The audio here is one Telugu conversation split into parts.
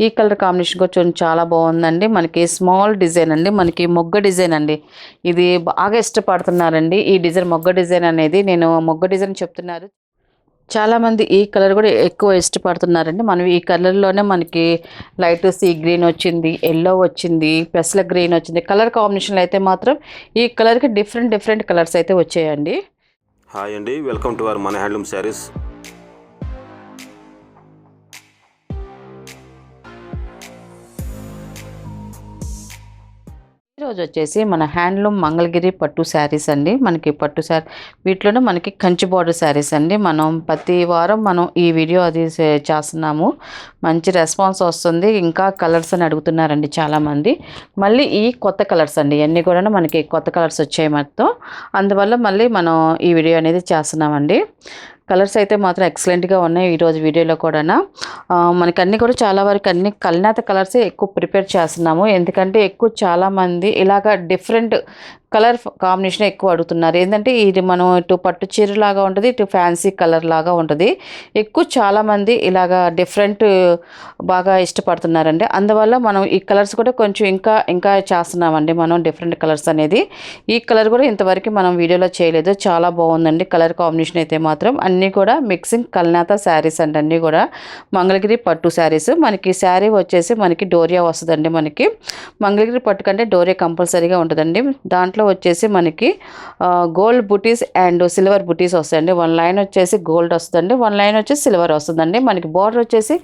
ఈ కలర్ కాంబినేషన్ కొంచెం చాలా బాగుందండి. మనకి స్మాల్ డిజైన్ అండి. మనకి మొగ్గ డిజైన్ అండి. ఇది బాగా ఇష్టపడుతున్నారండి. ఈ డిజైన్ మొగ్గ డిజైన్ అనేది నేను మొగ్గ డిజైన్ చెప్తున్నారు. చాలామంది ఈ కలర్ కూడా ఎక్కువ ఇష్టపడుతున్నారండి. మనం ఈ కలర్లోనే మనకి లైట్ సీ గ్రీన్ వచ్చింది ఎల్లో వచ్చింది పెసల గ్రీన్ వచ్చింది. కలర్ కాంబినేషన్లో అయితే మాత్రం ఈ కలర్కి డిఫరెంట్ డిఫరెంట్ కలర్స్ అయితే వచ్చాయండి. హాయ్ అండి. వెల్కమ్ టు అవర్ మన హ్యాండ్లూమ్ శారీస్. ఈరోజు వచ్చేసి మన హ్యాండ్లూమ్ మంగళగిరి పట్టు శారీస్ అండి. మనకి పట్టు శారీ వీటిలోనే మనకి కంచి బార్డర్ శారీస్ అండి. మనం ప్రతి వారం మనం ఈ వీడియో అది చేస్తున్నాము. మంచి రెస్పాన్స్ వస్తుంది. ఇంకా కలర్స్ అని అడుగుతున్నారండి చాలామంది. మళ్ళీ ఈ కొత్త కలర్స్ అండి. ఇవన్నీ కూడా మనకి కొత్త కలర్స్ వచ్చాయి మొత్తం. అందువల్ల మళ్ళీ మనం ఈ వీడియో అనేది చేస్తున్నామండి. కలర్స్ అయితే మాత్రం ఎక్సలెంట్గా ఉన్నాయి ఈరోజు వీడియోలో కూడా మనకి అన్నీ కూడా చాలా వరకు అన్ని కల్నాత కలర్సే ఎక్కువ ప్రిపేర్ చేస్తున్నాము. ఎందుకంటే ఎక్కువ చాలామంది ఇలాగ డిఫరెంట్ కలర్ కాంబినేషన్ ఎక్కువ అడుగుతున్నారు. ఏంటంటే ఇది మనం ఇటు పట్టు చీర లాగా ఉంటుంది ఇటు ఫ్యాన్సీ కలర్ లాగా ఉంటుంది. ఎక్కువ చాలామంది ఇలాగా డిఫరెంట్ బాగా ఇష్టపడుతున్నారండి. అందువల్ల మనం ఈ కలర్స్ కూడా కొంచెం ఇంకా ఇంకా చేస్తున్నామండి మనం డిఫరెంట్ కలర్స్ అనేది. ఈ కలర్ కూడా ఇంతవరకు మనం వీడియోలో చేయలేదు. చాలా బాగుందండి. కలర్ కాంబినేషన్ అయితే మాత్రం అన్నీ కూడా మిక్సింగ్ కల్నాత శారీస్ అండి. అన్నీ కూడా మంగళగిరి పట్టు శారీస్. మనకి శారీ వచ్చేసి మనకి డోరియా వస్తుందండి మనకి. మంగళగిరి పట్టు కంటే డోరియా కంపల్సరీగా ఉంటుందండి. దాంట్లో వచ్చేసి మనకి గోల్డ్ బుటీస్ అండ్ సిల్వర్ బుటీస్ వస్తాయండి. వన్ లైన్ వచ్చేసి గోల్డ్ వస్తుందండి. వన్ లైన్ వచ్చేసి సిల్వర్ వస్తుందండి. మనకి బార్డర్ వచ్చేసి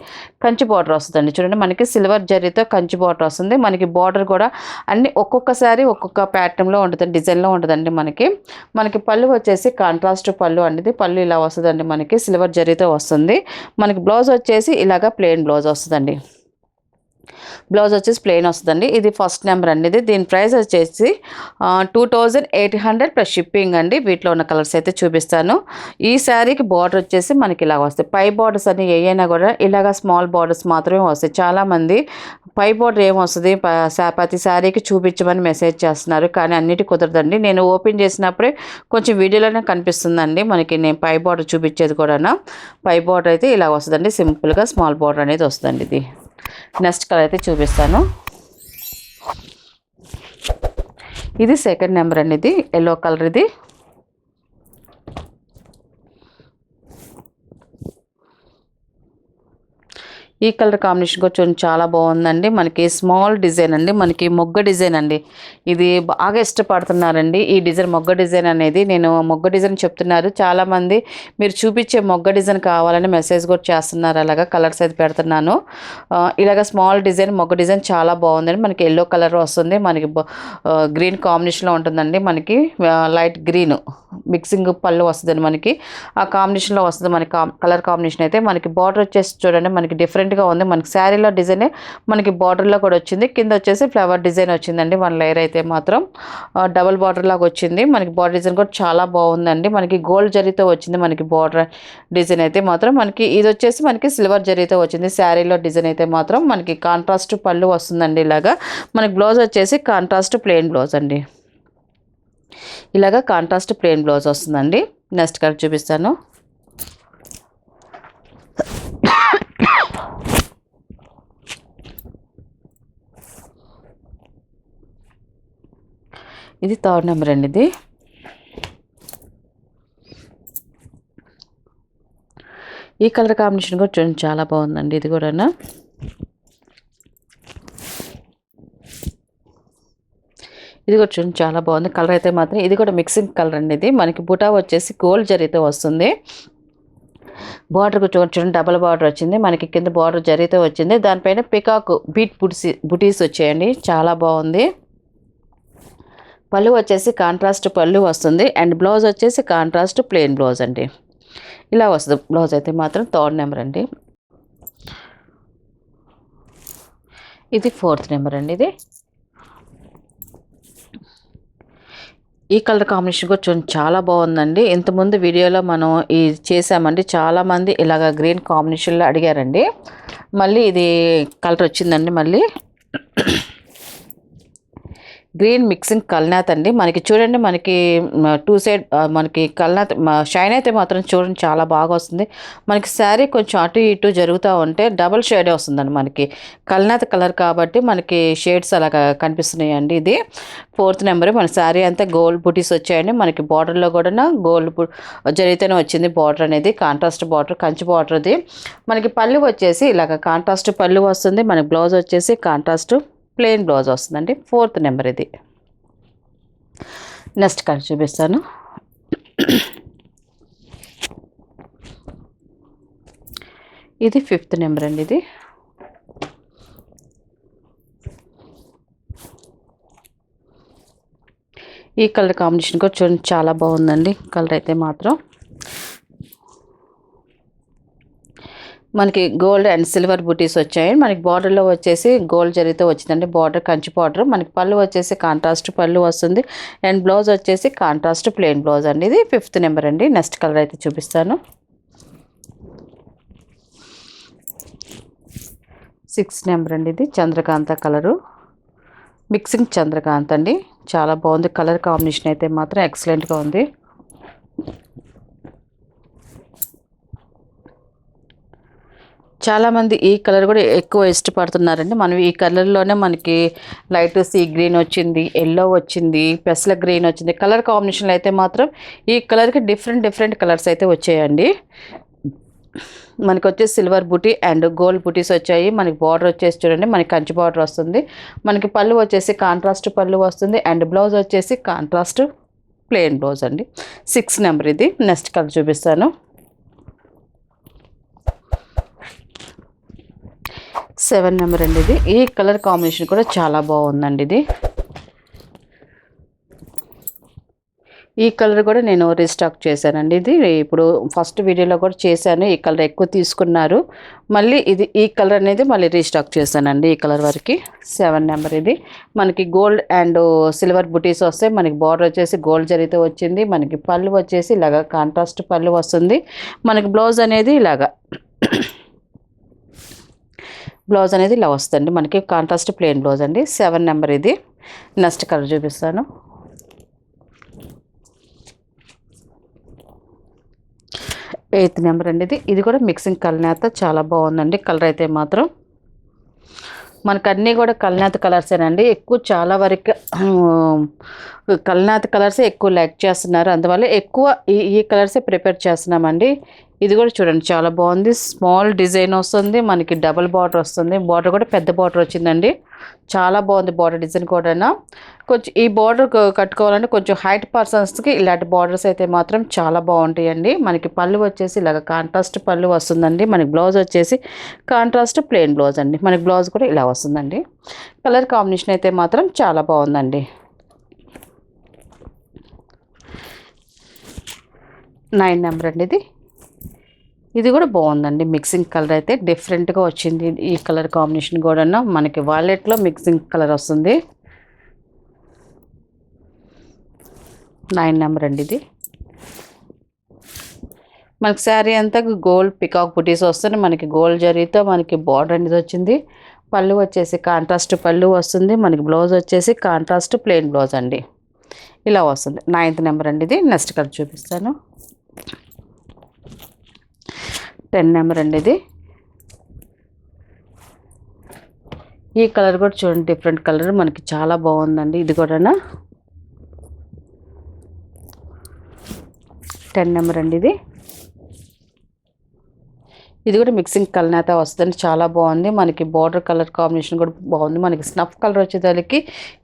కంచి బార్డర్ వస్తుందండి. చూడండి మనకి సిల్వర్ జరీతో కంచి బార్డర్ వస్తుంది. మనకి బార్డర్ కూడా అన్ని ఒక్కొక్కసారి ఒక్కొక్క ప్యాటర్న్లో ఉంటుంది డిజైన్లో ఉంటుందండి మనకి. మనకి పళ్ళు వచ్చేసి కాంట్రాస్ట్ పళ్ళు అనేది పళ్ళు ఇలా వస్తుందండి మనకి సిల్వర్ జరీతో వస్తుంది. మనకి బ్లౌజ్ వచ్చేసి ఇలాగ ప్లెయిన్ బ్లౌజ్ వస్తుందండి. బ్లౌజ్ వచ్చేసి ప్లెయిన్ వస్తుందండి. ఇది ఫస్ట్ నెంబర్ అండి ఇది. దీని ప్రైస్ వచ్చేసి two thousand eight hundred plus shipping అండి. వీటిలో ఉన్న కలర్స్ అయితే చూపిస్తాను. ఈ శారీకి బార్డర్ వచ్చేసి మనకి ఇలా వస్తాయి. పై బార్డర్స్ అన్ని ఏవైనా కూడా ఇలాగ స్మాల్ బార్డర్స్ మాత్రమే వస్తాయి. చాలామంది పై బార్డర్ ఏం వస్తుంది? ప్రతి శారీకి చూపించమని మెసేజ్ చేస్తున్నారు. కానీ అన్నిటి కుదరదండి. నేను ఓపెన్ చేసినప్పుడే కొంచెం వీడియోలోనే కనిపిస్తుందండి. మనకి నేను పై బార్డర్ చూపించేది కూడా పై బార్డర్ అయితే ఇలా వస్తుందండి. సింపుల్గా స్మాల్ బార్డర్ అనేది వస్తుందండి ఇది. నెక్స్ట్ కలర్ అయితే చూపిస్తాను. ఇది సెకండ్ నెంబర్ అండి ఇది. ఎల్లో కలర్ ఇది. ఈ కలర్ కాంబినేషన్ కొంచెం చాలా బాగుందండి. మనకి స్మాల్ డిజైన్ అండి. మనకి మొగ్గ డిజైన్ అండి. ఇది బాగా ఇష్టపడుతున్నారండి. ఈ డిజైన్ మొగ్గ డిజైన్ అనేది నేను మొగ్గ డిజైన్ చెప్తున్నారు. చాలామంది మీరు చూపించే మొగ్గ డిజైన్ కావాలని మెసేజ్ కూడా చేస్తున్నారు. అలాగా కలర్స్ అయితే పెడుతున్నాను. ఇలాగ స్మాల్ డిజైన్ మొగ్గ డిజైన్ చాలా బాగుందండి. మనకి ఎల్లో కలర్ వస్తుంది. మనకి గ్రీన్ కాంబినేషన్లో ఉంటుందండి. మనకి లైట్ గ్రీన్. మిక్సింగ్ పళ్ళు వస్తుందండి మనకి. ఆ కాంబినేషన్లో వస్తుంది మనకి కలర్ కాంబినేషన్ అయితే. మనకి బార్డర్ వచ్చేసి చూడండి మనకి డిఫరెంట్గా ఉంది. మనకి శారీలో డిజైన్ మనకి బార్డర్లో కూడా వచ్చింది. కింద వచ్చేసి ఫ్లవర్ డిజైన్ వచ్చిందండి. వన్ లేయర్ అయితే మాత్రం. డబల్ బార్డర్ లాగా వచ్చింది. మనకి బార్డర్ డిజైన్ కూడా చాలా బాగుందండి. మనకి గోల్డ్ జరీతో వచ్చింది మనకి బార్డర్ డిజైన్ అయితే మాత్రం. మనకి ఇది వచ్చేసి మనకి సిల్వర్ జరీతో వచ్చింది. శారీలో డిజైన్ అయితే మాత్రం. మనకి కాంట్రాస్ట్ పళ్ళు వస్తుందండి ఇలాగా. మనకి బ్లౌజ్ వచ్చేసి కాంట్రాస్ట్ ప్లెయిన్ బ్లౌజ్ అండి. ఇలాగా కాంట్రాస్ట్ ప్లెయిన్ బ్లౌజ్ వస్తుందండి. నెక్స్ట్ కలర్ చూపిస్తాను. ఇది థర్డ్ నెంబర్ అండి ఇది. ఈ కలర్ కాంబినేషన్ కూడా చూడండి చాలా బాగుందండి ఇది కూడా ఇది కూడా చూడండి చాలా బాగుంది. కలర్ అయితే మాత్రం ఇది కూడా మిక్సింగ్ కలర్ అండి ఇది. మనకి బుటా వచ్చేసి గోల్డ్ జరీతో వస్తుంది. బార్డర్ చూడండి డబల్ బార్డర్ వచ్చింది. మనకి కింద బార్డర్ జరీతో వచ్చింది. దానిపైన పికాక్ బీట్ బుటీస్ బుటీస్ వచ్చాయండి. చాలా బాగుంది. పళ్ళు వచ్చేసి కాంట్రాస్ట్ పళ్ళు వస్తుంది. అండ్ బ్లౌజ్ వచ్చేసి కాంట్రాస్ట్ ప్లెయిన్ బ్లౌజ్ అండి. ఇలా వస్తుంది. బ్లౌజ్ అయితే మాత్రం థర్డ్ నెంబర్ అండి. ఇది ఫోర్త్ నెంబర్ అండి ఇది. ఈ కలర్ కాంబినేషన్ కూడా చూడండి చాలా బాగుందండి. ఇంతకుముందు వీడియోలో మనం ఈ చేసామండి. చాలామంది ఇలాగ గ్రీన్ కాంబినేషన్లో అడిగారండి. మళ్ళీ ఇది కలర్ వచ్చిందండి మళ్ళీ. గ్రీన్ మిక్సింగ్ కల్నాథ్ అండి. మనకి చూడండి మనకి టూ సైడ్ మనకి కల్నాథ్ షైన్ అయితే మాత్రం చూడండి చాలా బాగా వస్తుంది. మనకి శారీ కొంచెం అటు ఇటు జరుగుతూ ఉంటే డబల్ షేడే వస్తుందండి మనకి. కల్నాథ్ కలర్ కాబట్టి మనకి షేడ్స్ అలాగా కనిపిస్తున్నాయండి ఇది. ఫోర్త్ నెంబర్ మన శారీ అంతా గోల్డ్ బుటీస్ వచ్చాయండి. మనకి బార్డర్లో కూడా గోల్డ్ బు జరిగితేనే వచ్చింది బార్డర్ అనేది. కాంట్రాస్ట్ బార్డర్ కంచి బార్డర్ది మనకి పళ్ళు వచ్చేసి ఇలాగ కాంట్రాస్ట్ పళ్ళు వస్తుంది. మనకి బ్లౌజ్ వచ్చేసి కాంట్రాస్ట్ ప్లెయిన్ బ్లౌజ్ వస్తుందండి. ఫోర్త్ నెంబర్ ఇది. నెక్స్ట్ కలర్ చూపిస్తాను. ఇది ఫిఫ్త్ నెంబర్ అండి ఇది. ఈ కలర్ కాంబినేషన్ కూడా చూడండి చాలా బాగుందండి. కలర్ అయితే మాత్రం. మనకి గోల్డ్ అండ్ సిల్వర్ బూటీస్ వచ్చాయి. మనకి బార్డర్లో వచ్చేసి గోల్డ్ జరిగితే వచ్చిందండి. బార్డర్ కంచి బార్డర్ మనకి పళ్ళు వచ్చేసి కాంట్రాస్ట్ పళ్ళు వస్తుంది. అండ్ బ్లౌజ్ వచ్చేసి కాంట్రాస్ట్ ప్లెయిన్ బ్లౌజ్ అండి. ఇది ఫిఫ్త్ నెంబర్ అండి. నెక్స్ట్ కలర్ అయితే చూపిస్తాను. సిక్స్ నెంబర్ అండి ఇది. చంద్రకాంత కలరు మిక్సింగ్ చంద్రకాంత్ అండి. చాలా బాగుంది. కలర్ కాంబినేషన్ అయితే మాత్రం ఎక్సలెంట్గా ఉంది. చాలామంది ఈ కలర్ కూడా ఎక్కువ ఇష్టపడుతున్నారండి. మనం ఈ కలర్లోనే మనకి లైట్ సీ గ్రీన్ వచ్చింది ఎల్లో వచ్చింది పెసల గ్రీన్ వచ్చింది. కలర్ కాంబినేషన్లో అయితే మాత్రం ఈ కలర్కి డిఫరెంట్ డిఫరెంట్ కలర్స్ అయితే వచ్చాయండి. మనకి వచ్చేసి సిల్వర్ బూటీ అండ్ గోల్డ్ బూటీస్ వచ్చాయి. మనకి బార్డర్ వచ్చేసి చూడండి మనకి కంచి బార్డర్ వస్తుంది. మనకి పళ్ళు వచ్చేసి కాంట్రాస్ట్ పళ్ళు వస్తుంది అండ్ బ్లౌజ్ వచ్చేసి కాంట్రాస్ట్ ప్లెయిన్ బ్లౌజ్ అండి. సిక్స్ నెంబర్ ఇది. నెక్స్ట్ కలర్ చూపిస్తాను. సెవెన్ నెంబర్ అండి ఇది. ఈ కలర్ కాంబినేషన్ కూడా చాలా బాగుందండి ఇది. ఈ కలర్ కూడా నేను రీస్టాక్ చేశానండి ఇది. ఇప్పుడు ఫస్ట్ వీడియోలో కూడా చేశాను. ఈ కలర్ ఎక్కువ తీసుకున్నారు. మళ్ళీ ఇది ఈ కలర్ అనేది మళ్ళీ రీస్టాక్ చేశానండి ఈ కలర్ వరకు. సెవెన్ నెంబర్ ఇది. మనకి గోల్డ్ అండ్ సిల్వర్ బుటీస్ వస్తాయి మనకి బార్డర్ వచ్చేసి గోల్డ్ జరిగితే వచ్చింది. మనకి పళ్ళు వచ్చేసి ఇలాగా కాంట్రాస్ట్ పళ్ళు వస్తుంది. మనకి బ్లౌజ్ అనేది ఇలాగా బ్లౌజ్ అనేది ఇలా వస్తుంది. మనకి కాంట్రాస్ట్ ప్లెయిన్ బ్లౌజ్ అండి. సెవెన్ నెంబర్ ఇది. నెక్స్ట్ కలర్ చూపిస్తాను. ఎయిత్ నెంబర్ అండి ఇది. ఇది కూడా మిక్సింగ్ కల్నేత చాలా బాగుందండి. కలర్ అయితే మాత్రం. మనకు అన్నీ కూడా కల్నాథ్ కలర్సేనండి ఎక్కువ చాలా వరకు కల్నాథ్ కలర్సే ఎక్కువ లైక్ చేస్తున్నారు. అందువల్ల ఎక్కువ ఈ ఈ కలర్సే ప్రిపేర్ చేస్తున్నామండి. ఇది కూడా చూడండి చాలా బాగుంది. స్మాల్ డిజైన్ వస్తుంది మనకి డబుల్ బార్డర్ వస్తుంది. బార్డర్ కూడా పెద్ద బార్డర్ వచ్చిందండి. చాలా బాగుంది బార్డర్ డిజైన్ కూడా కొంచెం ఈ బార్డర్ కట్టుకోవాలంటే కొంచెం హైట్ పర్సన్స్కి ఇలాంటి బార్డర్స్ అయితే మాత్రం చాలా బాగుంటాయండి. మనకి పళ్ళు వచ్చేసి ఇలాగ కాంట్రాస్ట్ పళ్ళు వస్తుందండి. మనకి బ్లౌజ్ వచ్చేసి కాంట్రాస్ట్ ప్లెయిన్ బ్లౌజ్ అండి. మనకి బ్లౌజ్ కూడా ఇలా వస్తుందండి. కలర్ కాంబినేషన్ అయితే మాత్రం చాలా బాగుందండి. నైన్ నెంబర్ అండి ఇది. ఇది కూడా బాగుందండి. మిక్సింగ్ కలర్ అయితే డిఫరెంట్గా వచ్చింది. ఈ కలర్ కాంబినేషన్ కూడా మనకి వాలెట్లో మిక్సింగ్ కలర్ వస్తుంది. నైన్ నెంబర్ అండి ఇది. మనకి శారీ అంతా గోల్డ్ పికాక్ బుటీస్ వస్తుంది. మనకి గోల్డ్ జరీతో మనకి బార్డర్ అనేది వచ్చింది. పళ్ళు వచ్చేసి కాంట్రాస్ట్ పళ్ళు వస్తుంది. మనకి బ్లౌజ్ వచ్చేసి కాంట్రాస్ట్ ప్లెయిన్ బ్లౌజ్ అండి. ఇలా వస్తుంది. నైన్త్ నెంబర్ అండి ఇది. నెక్స్ట్ కలర్ చూపిస్తాను. టెన్ నెంబర్ అండి ఇది. ఈ కలర్ కూడా చూడండి డిఫరెంట్ కలర్. మనకి చాలా బాగుందండి ఇది కూడా టెన్ నెంబర్ అండి ఇది. ఇది కూడా మిక్సింగ్ కలర్ అయితే వస్తుంది చాలా బాగుంది. మనకి బార్డర్ కలర్ కాంబినేషన్ కూడా బాగుంది. మనకి స్నఫ్ కలర్ వచ్చేదానికి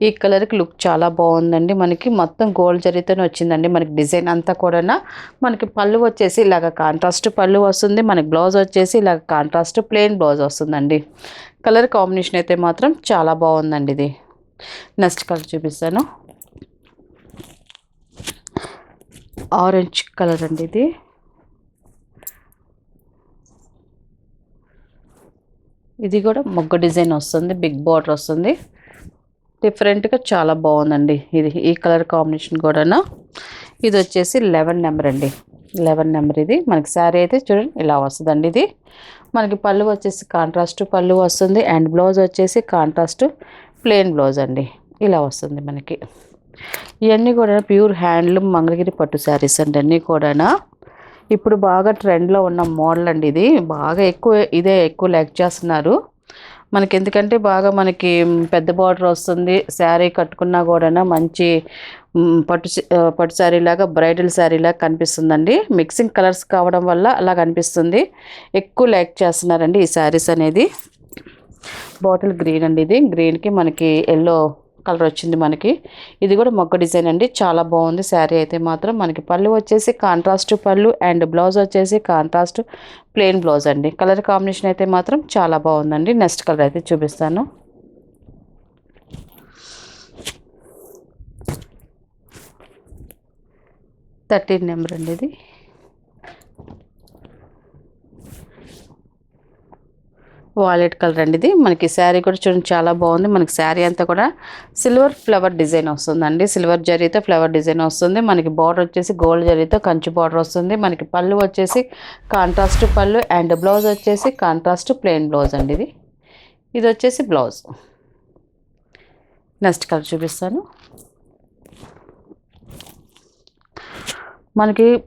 ఈ కలర్కి లుక్ చాలా బాగుందండి. మనకి మొత్తం గోల్డ్ జరిగితేనే వచ్చిందండి. మనకి డిజైన్ అంతా కూడా మనకి పళ్ళు వచ్చేసి ఇలాగ కాంట్రాస్ట్ పళ్ళు వస్తుంది. మనకి బ్లౌజ్ వచ్చేసి ఇలాగ కాంట్రాస్ట్ ప్లెయిన్ బ్లౌజ్ వస్తుందండి. కలర్ కాంబినేషన్ అయితే మాత్రం చాలా బాగుందండి ఇది. నెక్స్ట్ కలర్ చూపిస్తాను. ఆరెంజ్ కలర్ అండి ఇది. ఇది కూడా మొగ్గ డిజైన్ వస్తుంది బిగ్ బార్డర్ వస్తుంది. డిఫరెంట్గా చాలా బాగుందండి. ఇది ఈ కలర్ కాంబినేషన్ కూడాను. ఇది వచ్చేసి లెవెన్ నెంబర్ అండి. లెవెన్ నెంబర్ ఇది. మనకి శారీ అయితే చూడండి ఇలా వస్తుందండి ఇది. మనకి పళ్ళు వచ్చేసి కాంట్రాస్ట్ పళ్ళు వస్తుంది. అండ్ బ్లౌజ్ వచ్చేసి కాంట్రాస్ట్ ప్లెయిన్ బ్లౌజ్ అండి. ఇలా వస్తుంది మనకి. ఇవన్నీ కూడా ప్యూర్ హ్యాండ్లూమ్ మంగళగిరి పట్టు శారీస్ అండి అన్నీ కూడా ఇప్పుడు బాగా ట్రెండ్లో ఉన్న మోడల్ అండి ఇది. బాగా ఎక్కువ ఇదే ఎక్కువ లైక్ చేస్తున్నారు. మనకి ఎందుకంటే బాగా మనకి పెద్ద బార్డర్ వస్తుంది. శారీ కట్టుకున్నా కూడా మంచి పట్టు పట్టు శారీ లాగా బ్రైడల్ శారీలాగా కనిపిస్తుందండి. మిక్సింగ్ కలర్స్ కావడం వల్ల అలా కనిపిస్తుంది ఎక్కువ లైక్ చేస్తున్నారండి ఈ శారీస్ అనేది. బాటిల్ గ్రీన్ అండి ఇది. గ్రీన్కి మనకి ఎల్లో కలర్ వచ్చింది మనకి. ఇది కూడా మొగ్గ డిజైన్ అండి. చాలా బాగుంది. శారీ అయితే మాత్రం మనకి పళ్ళు వచ్చేసి కాంట్రాస్ట్ పళ్ళు అండ్ బ్లౌజ్ వచ్చేసి కాంట్రాస్ట్ ప్లెయిన్ బ్లౌజ్ అండి. కలర్ కాంబినేషన్ అయితే మాత్రం చాలా బాగుందండి. నెక్స్ట్ కలర్ అయితే చూపిస్తాను. థర్టీన్ నెంబర్ అండి ఇది. వాలెట్ కలర్ అండి ఇది. మనకి శారీ కూడా చూడండి చాలా బాగుంది. మనకి శారీ అంతా కూడా సిల్వర్ ఫ్లవర్ డిజైన్ వస్తుందండి. సిల్వర్ జరీతో ఫ్లవర్ డిజైన్ వస్తుంది. మనకి బార్డర్ వచ్చేసి గోల్డ్ జరీతో కంచి బార్డర్ వస్తుంది. మనకి పళ్ళు వచ్చేసి కాంట్రాస్ట్ పళ్ళు అండ్ బ్లౌజ్ వచ్చేసి కాంట్రాస్ట్ ప్లెయిన్ బ్లౌజ్ అండి ఇది. ఇది వచ్చేసి బ్లౌజ్ నెక్స్ట్ కలర్ చూపిస్తాను. మనకి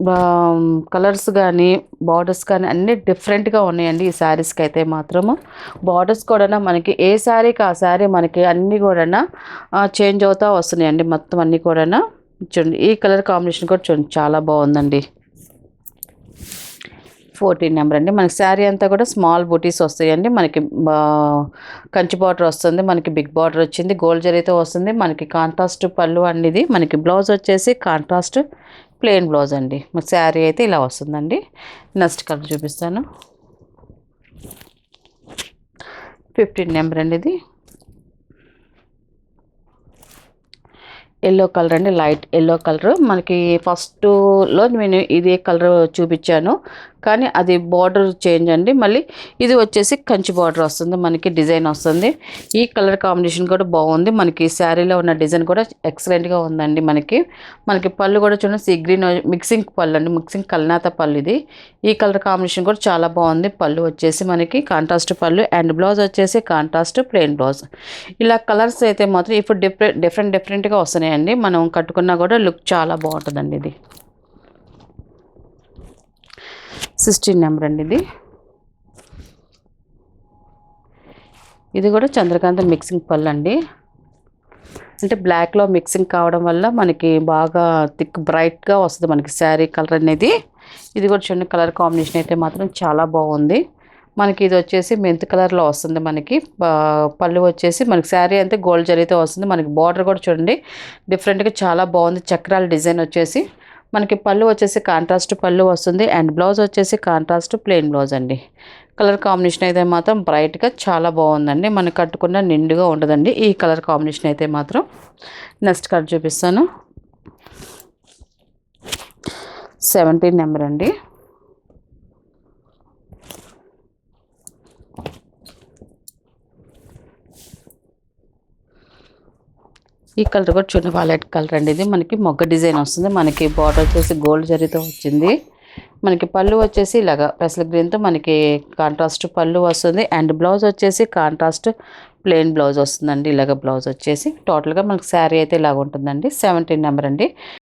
కలర్స్ కానీ బార్డర్స్ కానీ అన్నీ డిఫరెంట్గా ఉన్నాయండి ఈ శారీస్కి అయితే మాత్రము. బార్డర్స్ కూడా మనకి ఏ శారీకి ఆ శారీ మనకి అన్నీ కూడా చేంజ్ అవుతూ వస్తున్నాయండి మొత్తం అన్నీ కూడా చూడండి ఈ కలర్ కాంబినేషన్ కూడా చూడండి చాలా బాగుందండి. ఫోర్టీన్ నెంబర్ అండి. మనకి శారీ అంతా కూడా స్మాల్ బూటీస్ వస్తాయండి. మనకి బా- కంచి బార్డర్ వస్తుంది మనకి బిగ్ బార్డర్ వచ్చింది గోల్డ్ జరీతో వస్తుంది. మనకి కాంట్రాస్ట్ పళ్ళు అనేది మనకి బ్లౌజ్ వచ్చేసి కాంట్రాస్ట్ ప్లెయిన్ బ్లౌజ్ అండి. మన శారీ అయితే ఇలా వస్తుందండి. నెక్స్ట్ కలర్ చూపిస్తాను. ఫిఫ్టీన్ నెంబర్ అండి ఇది. ఎల్లో కలర్ అండి లైట్ ఎల్లో కలర్. మనకి ఫస్ట్లో నేను ఇదే కలర్ చూపించాను. కానీ అది బార్డర్ చేంజ్ అండి. మళ్ళీ ఇది వచ్చేసి కంచి బార్డర్ వస్తుంది. మనకి డిజైన్ వస్తుంది. ఈ కలర్ కాంబినేషన్ కూడా బాగుంది. మనకి శారీలో ఉన్న డిజైన్ కూడా ఎక్సలెంట్గా ఉందండి మనకి. మనకి పళ్ళు కూడా చూడండి సీ గ్రీన్ మిక్సింగ్ పళ్ళు అండి. మిక్సింగ్ కల్నాత పళ్ళు ఇది. ఈ కలర్ కాంబినేషన్ కూడా చాలా బాగుంది. పళ్ళు వచ్చేసి మనకి కాంట్రాస్ట్ పళ్ళు అండ్ బ్లౌజ్ వచ్చేసి కాంట్రాస్ట్ ప్లెయిన్ బ్లౌజ్. ఇలా కలర్స్ అయితే మాత్రం ఇప్పుడు డిఫరెంట్ డిఫరెంట్ డిఫరెంట్గా వస్తున్నాయండి మనం కట్టుకున్నా కూడా లుక్ చాలా బాగుంటుందండి ఇది. సిక్స్టీన్ నెంబర్ అండి ఇది. ఇది కూడా చంద్రకాంత మిక్సింగ్ పళ్ళు అండి. అంటే బ్లాక్లో మిక్సింగ్ కావడం వల్ల మనకి బాగా థిక్ బ్రైట్గా వస్తుంది మనకి శారీ కలర్ అనేది. ఇది కూడా చూడండి కలర్ కాంబినేషన్ అయితే మాత్రం చాలా బాగుంది. మనకి ఇది వచ్చేసి మెంత్ కలర్లో వస్తుంది మనకి. పళ్ళు వచ్చేసి మనకి శారీ అంతే గోల్డ్ జరీతో వస్తుంది. మనకి బార్డర్ కూడా చూడండి. డిఫరెంట్గా చాలా బాగుంది. చక్రాల డిజైన్ వచ్చేసి మనకి పళ్ళు వచ్చేసి కాంట్రాస్ట్ పళ్ళు వస్తుంది. అండ్ బ్లౌజ్ వచ్చేసి కాంట్రాస్ట్ ప్లెయిన్ బ్లౌజ్ అండి. కలర్ కాంబినేషన్ అయితే మాత్రం బ్రైట్గా చాలా బాగుందండి. మనకి కట్టుకున్న నిండుగా ఉండదండి. ఈ కలర్ కాంబినేషన్ అయితే మాత్రం నెక్స్ట్ కలర్ చూపిస్తాను. సెవెంటీన్ నెంబర్ అండి. ఈ కలర్ కూడా చూడండి వాలెట్ కలర్ అండి ఇది. మనకి మొగ్గ డిజైన్ వస్తుంది. మనకి బార్డర్ వచ్చేసి గోల్డ్ జరీతో వచ్చింది. మనకి పళ్ళు వచ్చేసి ఇలాగా పెసల గ్రీన్తో మనకి కాంట్రాస్ట్ పళ్ళు వస్తుంది. అండ్ బ్లౌజ్ వచ్చేసి కాంట్రాస్ట్ ప్లెయిన్ బ్లౌజ్ వస్తుందండి. ఇలాగ బ్లౌజ్ వచ్చేసి టోటల్గా మనకి శారీ అయితే ఇలాగ ఉంటుందండి. సెవెంటీన్ నెంబర్ అండి.